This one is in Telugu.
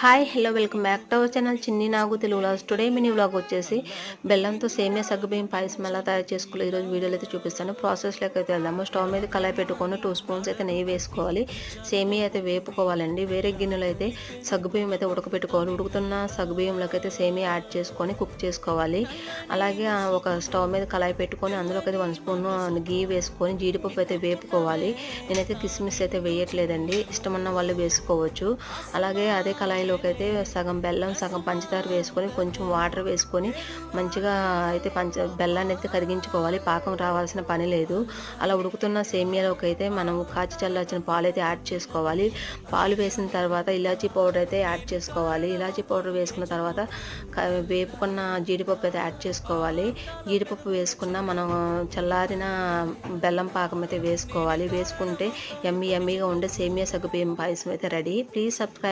Hi hello welcome back to our channel Chinni Nagu Telugu vlogs. Today mini vlog వచ్చేసి బెల్లంతో సేమియా సగ్గుబియ్యం పాయసం ఎలా తయారు చేసుకోవాలి ఈరోజు వీడియోలో అయితే చూపిస్తాను. ప్రాసెస్లోకి అయితే వెళ్దాము. స్టవ్ మీద కళాయి పెట్టుకొని టూ స్పూన్స్ అయితే నెయ్యి వేసుకోవాలి. సేమియా అయితే వేపుకోవాలండి. వేరే గిన్నెలో అయితే సగ్గుబియ్యం అయితే ఉడకపెట్టుకోవాలి. ఉడుకుతున్న సగ్గుబియ్యంలోకి అయితే సేమియా యాడ్ చేసుకొని కుక్ చేసుకోవాలి. అలాగే ఒక స్టవ్ మీద కళాయి పెట్టుకొని అందులోకి అయితే వన్ స్పూన్ గీ వేసుకొని జీడిపప్పు అయితే వేపుకోవాలి. నేనైతే కిస్మిస్ అయితే వేయట్లేదండి. ఇష్టమన్న వాళ్ళు వేసుకోవచ్చు. అలాగే అదే కళాయిలోకి అయితే సగం బెల్లం సగం పంచదార వేసుకొని కొంచెం వాటర్ వేసుకొని మంచిగా అయితే పంచ బెల్లాన్ని అయితే కరిగించుకోవాలి. పాకం రావాల్సిన పని లేదు. అలా ఉడుకుతున్న సేమియాలోకి అయితే మనం కాచి చల్లార్చిన పాలు అయితే యాడ్ చేసుకోవాలి. పాలు వేసిన తర్వాత ఇలాచీ పౌడర్ అయితే యాడ్ చేసుకోవాలి. ఇలాచీ పౌడర్ వేసుకున్న తర్వాత వేపుకున్న జీడిపప్పు అయితే యాడ్ చేసుకోవాలి. జీడిపప్పు వేసుకున్న మనం చల్లారిన బెల్లం పాకం అయితే వేసుకోవాలి. వేసుకుంటే ఎమ్మి ఎమ్మిగా ఉండే సేమియా సగ్గుబియ్యం పాయసం అయితే రెడీ. Please subscribe